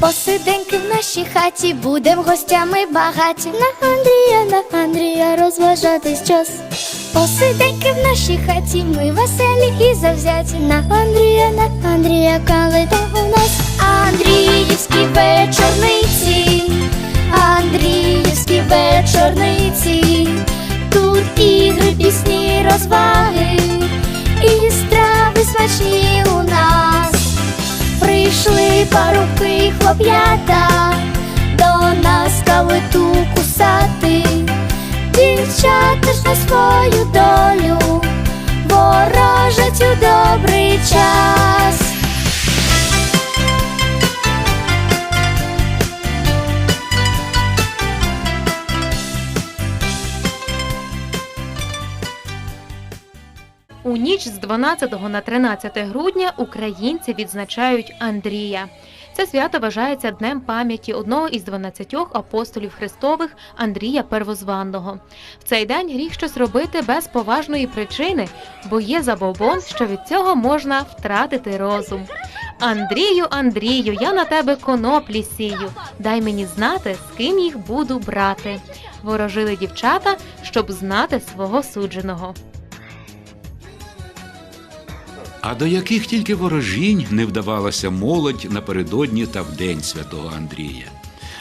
Посиденьки в нашій хаті, будем гостями багаті. На Андрія, на Андрія розважатись час. Посиденьки в нашій хаті, ми веселі і завзяті. На Андрія, на Андрія калита у нас. Андріївські вечорниці, Андріївські вечорниці. Тут ігри, пісні, розваги і страви смачні у нас. Прийшли парубки хлоп'ята до нас калиту кусати, дівчата ж на свою долю ворожать у добрий час. У ніч з 12 на 13 грудня українці відзначають Андрія. Це свято вважається днем пам'яті одного із 12 апостолів Христових Андрія Первозванного. В цей день гріх щось робити без поважної причини, бо є забобон, що від цього можна втратити розум. Андрію, Андрію, я на тебе коноплі сію. Дай мені знати, з ким їх буду брати. Ворожили дівчата, щоб знати свого судженого. А до яких тільки ворожінь не вдавалася молодь напередодні та в день святого Андрія.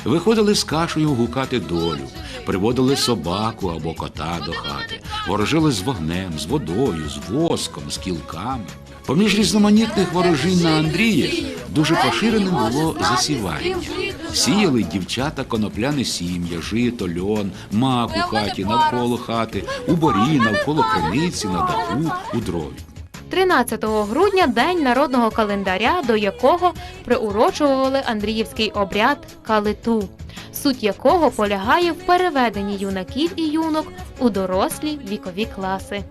Виходили з кашею гукати долю, приводили собаку або кота до хати, ворожили з вогнем, з водою, з воском, з кілками. Поміж різноманітних ворожінь на Андрія дуже поширеним було засівання. Сіяли дівчата конопляне сім'я, жито, льон, мак у хаті, навколо хати, у борі, навколо криниці, на даху, у дрові. 13 грудня день народного календаря, до якого приурочували Андріївський обряд калиту, суть якого полягає в переведенні юнаків і юнок у дорослі вікові класи.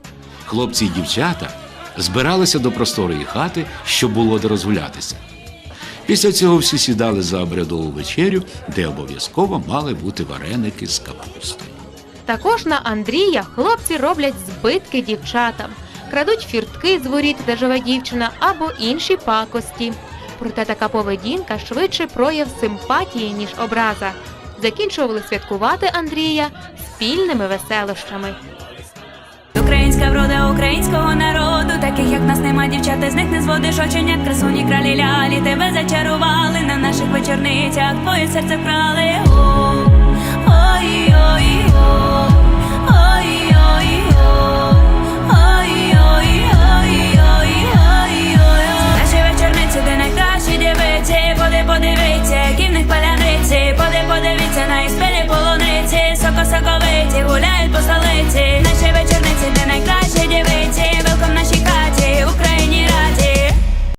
Хлопці й дівчата збиралися до просторої хати, щоб було де розгулятися. Після цього всі сідали за обрядову вечерю, де обов'язково мали бути вареники з капустою. Також на Андрія хлопці роблять збитки дівчатам, крадуть фіртки з воріт, де живе дівчина, або інші пакості. Проте така поведінка швидше прояв симпатії, ніж образа. Закінчували святкувати Андрія спільними веселощами. Українська врода українського народу, таких як нас нема дівчата, з них не зводиш оченят, красуні кралі лялі, тебе зачарували на наших вечорницях, твоє серце вкрали. saco, saco, ve, llegó la del posador